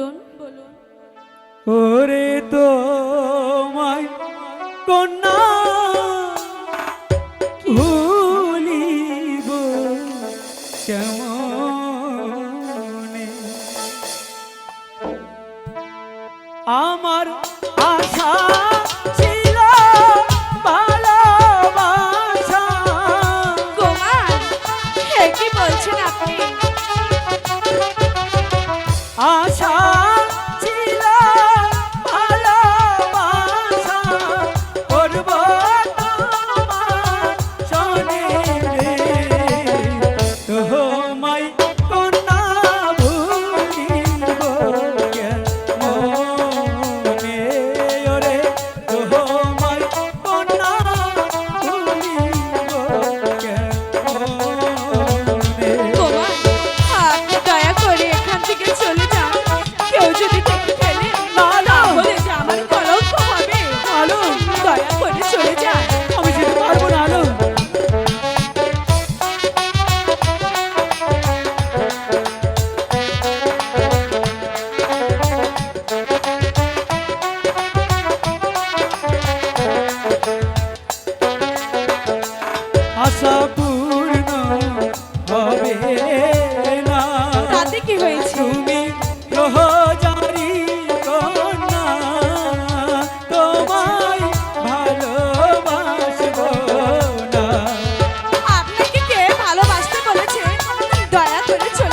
বলুন। বলুন ওরে তো মাই কন্যা ভুলিব কেমন করে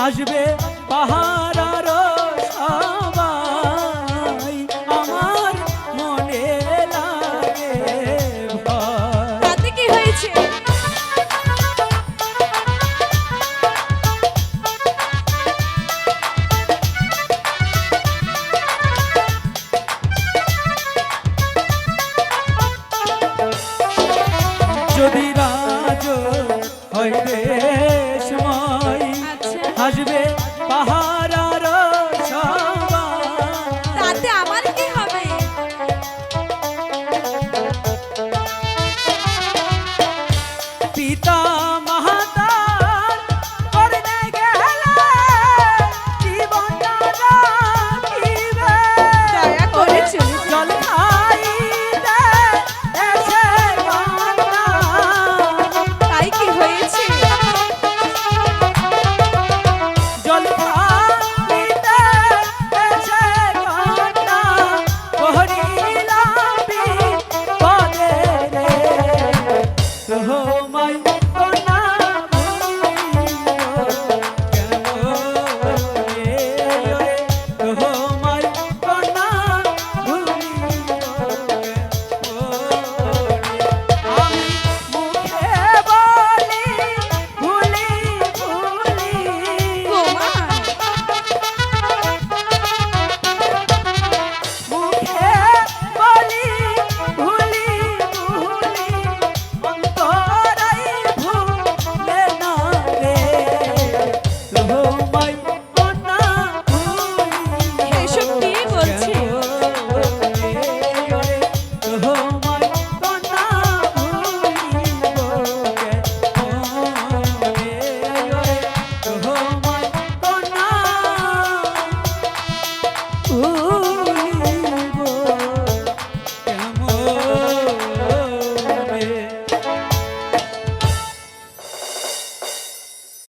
হাসবে পাহারার সবাই আমার মনে লাগে তাতে কি হয়েছে? যদি রাজ হইলে pode ver. Ooh.